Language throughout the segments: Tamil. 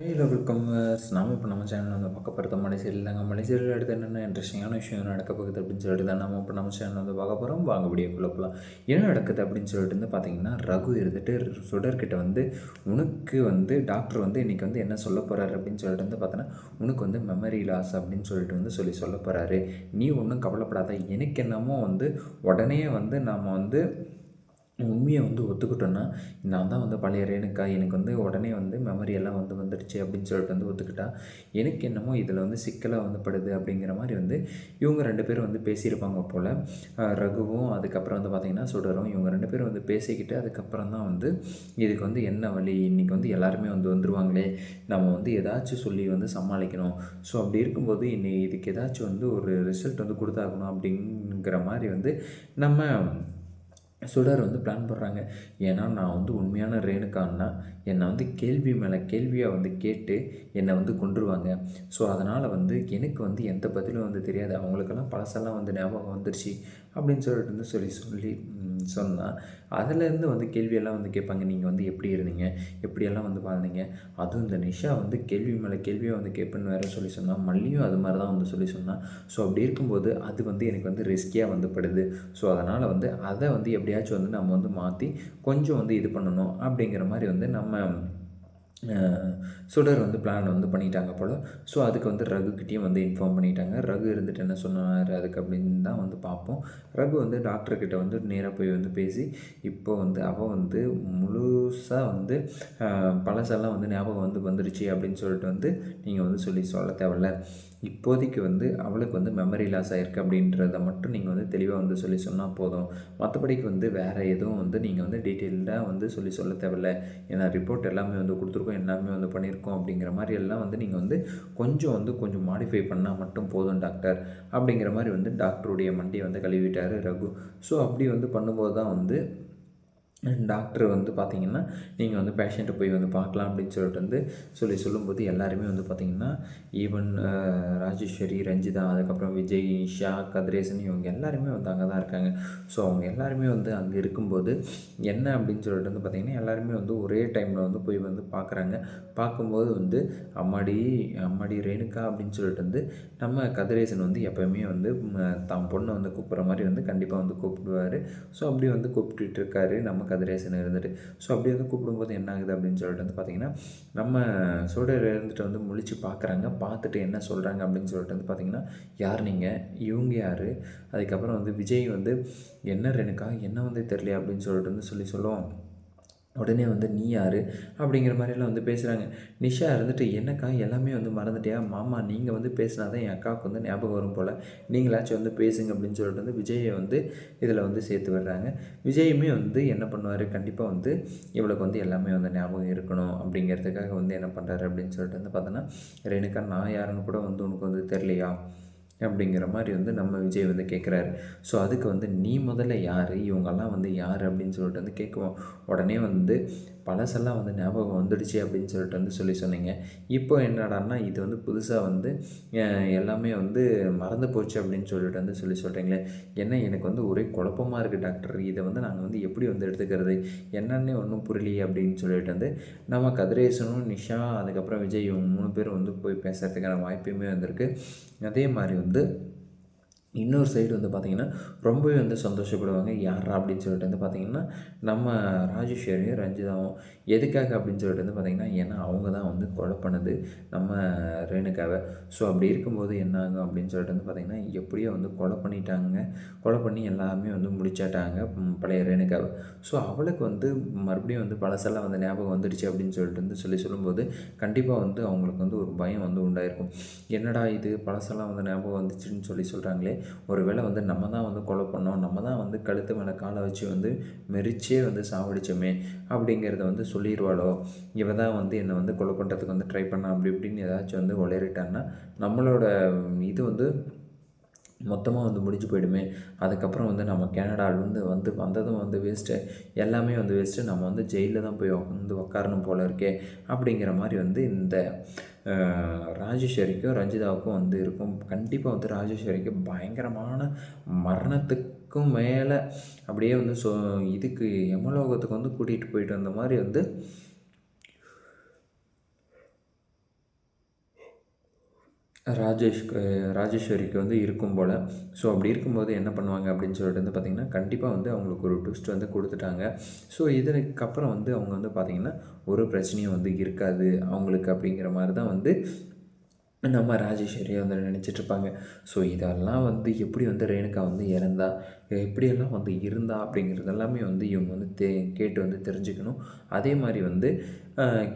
ஹேலோ வெல்கம் நாம இப்போ நம்ம சேனல் வந்து பார்க்க போகிறது மலைசீரியல் தாங்க மலைசீரியல் அடுத்து என்னென்ன இன்ட்ரெஸ்டிங்கான விஷயம் நடக்க போகுது அப்படின்னு சொல்லிட்டு தான் நம்ம இப்போ நம்ம சேனல் வந்து பார்க்க போகிறோம் வாங்க வீடியோக்குள்ளே போகலாம் என்ன நடக்குது அப்படின்னு சொல்லிட்டு வந்து பார்த்தீங்கன்னா ரகு இருந்துட்டு சுடர்கிட்ட வந்து உனக்கு வந்து டாக்டர் வந்து இன்றைக்கி வந்து என்ன சொல்ல போகிறாரு அப்படின்னு சொல்லிட்டு வந்து பார்த்தோன்னா உனக்கு வந்து மெமரி லாஸ் அப்படின்னு சொல்லிட்டு வந்து சொல்லி சொல்ல போகிறாரு நீ ஒன்றும் கவலைப்படாத. எனக்கு என்னமோ வந்து உடனே வந்து நாம் வந்து உண்மையை வந்து ஒத்துக்கிட்டோன்னா நான் தான் வந்து பழைய ரேணுக்கா எனக்கு வந்து உடனே வந்து மெமரி எல்லாம் வந்து வந்துடுச்சு அப்படின்னு சொல்லிட்டு வந்து ஒத்துக்கிட்டா எனக்கு என்னமோ இதில் வந்து சிக்கலாக வந்து படுது அப்படிங்கிற மாதிரி வந்து இவங்க ரெண்டு பேரும் வந்து பேசியிருப்பாங்க போல். ரகுவும் அதுக்கப்புறம் வந்து பார்த்திங்கன்னா சுடரும். இவங்க ரெண்டு பேரும் வந்து பேசிக்கிட்டு அதுக்கப்புறம் தான் வந்து இதுக்கு வந்து என்ன வழி? இன்றைக்கி வந்து எல்லாருமே வந்து வந்துடுவாங்களே நம்ம வந்து ஏதாச்சும் சொல்லி வந்து சமாளிக்கணும். ஸோ அப்படி இருக்கும்போது இன்னை இதுக்கு ஏதாச்சும் வந்து ஒரு ரிசல்ட் வந்து கொடுத்தாகணும் அப்படிங்கிற மாதிரி வந்து நம்ம சுடர் வந்து பிளான் பண்ணுறாங்க ஏன்னா நான் வந்து உண்மையான ரேணுகான்னா என்னை வந்து கேள்வி மேலே கேள்வியாக வந்து கேட்டு என்னை வந்து கொண்டுருவாங்க ஸோ அதனால் வந்து எனக்கு வந்து எந்த பதிலும் வந்து தெரியாது. அவங்களுக்கெல்லாம் பழசெல்லாம் வந்து ஞாபகம் வந்துருச்சு அப்படின்னு சொல்லிட்டு வந்து சொல்லி சொல்லி சொன்னால் அதிலேருந்து வந்து கேள்வியெல்லாம் வந்து கேட்பாங்க. நீங்கள் வந்து எப்படி இருந்தீங்க? எப்படியெல்லாம் வந்து வாழ்ந்தீங்க? அதுவும் இந்த நிஷா வந்து கேள்வி மேலே கேள்வியை வந்து கேட்பேன்னு வேறு சொல்லி சொன்னால் மல்லியும் அது மாதிரி தான் வந்து சொல்லி சொன்னால் ஸோ அப்படி இருக்கும்போது அது வந்து எனக்கு வந்து ரிஸ்கியாக வந்து படுது. ஸோ அதனால் வந்து அதை வந்து எப்படியாச்சும் வந்து நம்ம வந்து மாற்றி கொஞ்சம் வந்து இது பண்ணணும் அப்படிங்கிற மாதிரி வந்து நம்ம சுடர் வந்து பிளான் வந்து பண்ணிட்டாங்க போல். ஸோ அதுக்கு வந்து ரகுக்கிட்டேயும் வந்து இன்ஃபார்ம் பண்ணிட்டாங்க. ரகு இருந்துட்டு என்ன சொன்னார் அதுக்கு அப்படின்னு தான் வந்து பார்ப்போம். ரகு வந்து டாக்டர்கிட்ட வந்து நேராக போய் வந்து பேசி இப்போ வந்து அவள் வந்து முழுசாக வந்து பழசெல்லாம் வந்து ஞாபகம் வந்து வந்துடுச்சு அப்படின்னு சொல்லிட்டு வந்து நீங்கள் வந்து சொல்லி சொல்ல தேவையில்ல. இப்போதைக்கு வந்து அவளுக்கு வந்து மெமரி லாஸ் ஆகிருக்கு அப்படின்றத மட்டும் நீங்கள் வந்து தெளிவாக வந்து சொல்லி சொன்னால் போதும். மற்றபடிக்கு வந்து வேறு எதுவும் வந்து நீங்கள் வந்து டீட்டெயில்டாக வந்து சொல்லி சொல்ல தேவையில்ல. ஏன்னா ரிப்போர்ட் எல்லாமே வந்து கொடுத்துருக்கோம் எல்லாமே வந்து பண்ணியிருக்கோம் அப்படிங்கிற மாதிரி எல்லாம் வந்து நீங்கள் வந்து கொஞ்சம் வந்து கொஞ்சம் மாடிஃபை பண்ணால் மட்டும் போதும் டாக்டர் அப்படிங்கிற மாதிரி வந்து டாக்டருடைய மண்டியை வந்து கழுவிட்டார் ரகு. ஸோ அப்படி வந்து பண்ணும்போது தான் வந்து டாக்டர் வந்து பார்த்திங்கன்னா நீங்கள் வந்து பேஷண்ட்டை போய் வந்து பார்க்கலாம் அப்படின்னு சொல்லிட்டு வந்து சொல்லி சொல்லும்போது எல்லாருமே வந்து பார்த்திங்கன்னா ஈவன் ராஜேஸ்வரி ரஞ்சிதா அதுக்கப்புறம் விஜய் ஷா கதிரேசன் இவங்க எல்லாருமே வந்து அங்கே தான் இருக்காங்க. ஸோ அவங்க எல்லாருமே வந்து அங்கே இருக்கும்போது என்ன அப்படின்னு சொல்லிட்டு வந்து பார்த்திங்கன்னா எல்லாருமே வந்து ஒரே டைமில் வந்து போய் வந்து பார்க்குறாங்க. பார்க்கும்போது வந்து அம்மாடி அம்மாடி ரேணுகா அப்படின்னு சொல்லிட்டு வந்து நம்ம கதிரேசன் வந்து எப்போயுமே வந்து தான் பொண்ணை வந்து கூப்பிட்ற மாதிரி வந்து கண்டிப்பாக வந்து கூப்பிடுவார். ஸோ அப்படி வந்து கூப்பிட்டுட்டு இருக்காரு. நம்ம கதிரேசன் இருந்துட்டு. ஸோ அப்படி வந்து கூப்பிடும்போது என்ன ஆகுது அப்படின்னு சொல்லிட்டு வந்து பார்த்திங்கன்னா நம்ம சோழர் இருந்துட்டு வந்து முழிச்சு பார்க்குறாங்க பார்த்துட்டு என்ன சொல்கிறாங்க அப்படின்னு சொல்லிட்டு வந்து பார்த்திங்கன்னா யார் நீங்கள் இவங்க யார்? அதுக்கப்புறம் வந்து விஜய் வந்து என்ன ரெனுக்கா என்ன வந்து தெரியல அப்படின்னு சொல்லிட்டு வந்து சொல்லி சொல்லுவோம். உடனே வந்து நீ யார்? அப்படிங்கிற மாதிரிலாம் வந்து பேசுகிறாங்க நிஷா இருந்துட்டு என்னக்கா எல்லாமே வந்து மறந்துட்டியா? மாமா நீங்கள் வந்து பேசினா தான் என் அக்காவுக்கு வந்து ஞாபகம் வரும் போல். நீங்களாச்சும் வந்து பேசுங்க அப்படின்னு சொல்லிட்டு வந்து விஜயை வந்து இதில் வந்து சேர்த்து விடுறாங்க. விஜயுமே வந்து என்ன பண்ணுவார்? கண்டிப்பாக வந்து இவளுக்கு வந்து எல்லாமே வந்து ஞாபகம் இருக்கணும் அப்படிங்கிறதுக்காக வந்து என்ன பண்ணுறாரு அப்படின்னு சொல்லிட்டு வந்து பார்த்தோன்னா ரேணுக்கா நான் யாருன்னு கூட வந்து உனக்கு வந்து தெரியலையா? அப்படிங்கிற மாதிரி வந்து நம்ம விஜய் வந்து கேட்குறாரு ஸோ அதுக்கு வந்து நீ முதல்ல யார்? இவங்கெல்லாம் வந்து யார்? அப்படின்னு சொல்லிட்டு வந்து கேட்குவோம் உடனே வந்து பழசெல்லாம் வந்து ஞாபகம் வந்துடுச்சு அப்படின்னு சொல்லிட்டு வந்து சொல்லி சொன்னீங்க. இப்போ என்னடான்னா இது வந்து புதுசாக வந்து எல்லாமே வந்து மறந்து போச்சு அப்படின்னு சொல்லிட்டு வந்து சொல்லி சொல்கிறீங்களே என்ன எனக்கு வந்து ஒரே குழப்பமாக இருக்குது டாக்டர். இதை வந்து நாங்கள் வந்து எப்படி வந்து எடுத்துக்கிறது? என்னன்னே ஒன்றும் புரியலையே அப்படின்னு சொல்லிட்டு வந்து நம்ம கதிரேசனும் நிஷா அதுக்கப்புறம் விஜய் மூணு பேரும் வந்து போய் பேசுகிறதுக்கான வாய்ப்புமே வந்திருக்கு. அதே மாதிரி வந்து இன்னொரு சைடு வந்து பார்த்திங்கன்னா ரொம்பவே வந்து சந்தோஷப்படுவாங்க. யாரா அப்படின்னு சொல்லிட்டு வந்து பார்த்திங்கன்னா நம்ம ராஜேஸ்வரியும் ரஞ்சிதாவும் எதுக்காக? அப்படின்னு சொல்லிட்டு வந்து பார்த்திங்கன்னா ஏன்னா அவங்க தான் வந்து கொலை பண்ணது நம்ம ரேணுக்காவை ஸோ அப்படி இருக்கும்போது என்ன ஆகும் அப்படின்னு சொல்லிட்டு வந்து பார்த்திங்கன்னா எப்படியோ வந்து கொலை பண்ணிட்டாங்க. கொலை பண்ணி எல்லாமே வந்து முடிச்சாட்டாங்க பழைய ரேணுக்காவை ஸோ அவளுக்கு வந்து மறுபடியும் வந்து பழசெல்லாம் வந்து ஞாபகம் வந்துடுச்சு அப்படின்னு சொல்லிட்டு வந்து சொல்லி சொல்லும்போது கண்டிப்பாக வந்து அவங்களுக்கு வந்து ஒரு பயம் வந்து உண்டாயிருக்கும். என்னடா இது? பழசெல்லாம் வந்து ஞாபகம் வந்துச்சுன்னு சொல்லி சொல்கிறாங்களே ஒரு வேளை வந்து நம்ம தான் வந்து கொலை பண்ணோம் நம்ம தான் வந்து கழுத்து மேலே காலை வச்சு வந்து மெரிச்சே வந்து சாவடிச்சோமே அப்படிங்கிறத வந்து சொல்லிடுவாளோ இவ தான் வந்து என்னை வந்து கொலை பண்ணுறதுக்கு வந்து ட்ரை பண்ணா அப்படி இப்படின்னு ஏதாச்சும் வந்து உளறிட்டான்னா நம்மளோட இது வந்து மொத்தமாக வந்து முடிஞ்சு போயிடுமே. அதுக்கப்புறம் வந்து நம்ம கனடாவிலேருந்து வந்து வந்ததும் வந்து வேஸ்ட்டு எல்லாமே வந்து வேஸ்ட்டு நம்ம வந்து ஜெயிலில் தான் போய் வந்து உக்காரணும் போல் இருக்கே அப்படிங்கிற மாதிரி வந்து இந்த ராஜேஸ்வரிக்கும் ரஞ்சிதாவுக்கும் வந்து இருக்கும். கண்டிப்பாக வந்து ராஜேஸ்வரிக்கு பயங்கரமான மரணத்துக்கும் மேலே அப்படியே வந்து சொ இதுக்கு யமலோகத்துக்கு வந்து கூட்டிகிட்டு போயிட்டு வந்த மாதிரி வந்து ராஜேஷ்க்கு ராஜேஸ்வரிக்கு வந்து இருக்கும் போல். ஸோ அப்படி இருக்கும்போது என்ன பண்ணுவாங்க அப்படின்னு சொல்லிட்டு வந்து பார்த்திங்கன்னா கண்டிப்பாக வந்து அவங்களுக்கு ஒரு ட்விஸ்ட் வந்து கொடுத்துட்டாங்க. ஸோ இதற்கப்புறம் வந்து அவங்க வந்து பார்த்திங்கன்னா ஒரு பிரச்சனையும் வந்து இருக்காது. அவங்களுக்கு அப்படிங்கிற மாதிரி தான் வந்து நம்ம ராஜேஸ்வரியை வந்து நினச்சிட்ருப்பாங்க. ஸோ இதெல்லாம் வந்து எப்படி வந்து ரேணுகா வந்து இறந்தா? எப்படியெல்லாம் வந்து இருந்தா? அப்படிங்கிறது எல்லாமே வந்து இவங்க வந்து தே கேட்டு வந்து தெரிஞ்சுக்கணும். அதே மாதிரி வந்து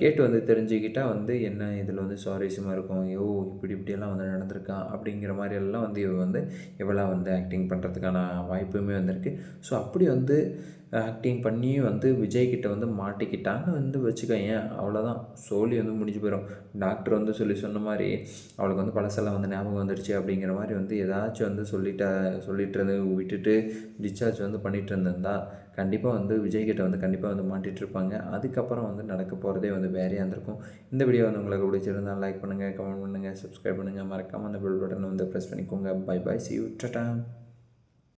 கேட்டு வந்து தெரிஞ்சுக்கிட்டால் வந்து என்ன இதில் வந்து சுவாரஸ்யமாக இருக்கும்? ஐயோ இப்படி இப்படியெல்லாம் வந்து நடந்திருக்கா? அப்படிங்கிற மாதிரி எல்லாம் வந்து இவ வந்து இவளாக வந்து ஆக்டிங் பண்ணுறதுக்கான வாய்ப்புமே வந்திருக்கு. ஸோ அப்படி வந்து ஆக்டிங் பண்ணி வந்து விஜய்கிட்ட வந்து மாட்டிக்கிட்டான்னு வந்து வச்சுக்கோங்க அவ்வளோதான் சோலி வந்து முடிஞ்சு போயிடும் டாக்டர் வந்து சொல்லி சொன்ன மாதிரி அவளுக்கு வந்து பழசெல்லாம் வந்து ஞாபகம் வந்துடுச்சு அப்படிங்கிற மாதிரி வந்து ஏதாச்சும் வந்து சொல்லிட்டா சொல்லிட்டு விட்டுட்டு டிஸ்சார்ஜ் வந்து பண்ணிட்டு இருந்திருந்தா கண்டிப்பாக வந்து விஜய்கிட்ட வந்து கண்டிப்பாக வந்து மாட்டிகிட்டு இருப்பாங்க. அதுக்கப்புறம் வந்து நடக்க போகிறதே வந்து வேறையாக இருந்திருக்கும். இந்த வீடியோ வந்து உங்களுக்கு பிடிச்சிருந்தால் லைக் பண்ணுங்கள் கமெண்ட் பண்ணுங்கள் சப்ஸ்கிரைப் பண்ணுங்கள் மறக்காமல் அந்த பெல் பட்டனை வந்து ப்ரெஸ் பண்ணிக்கோங்க. Bye bye see you tata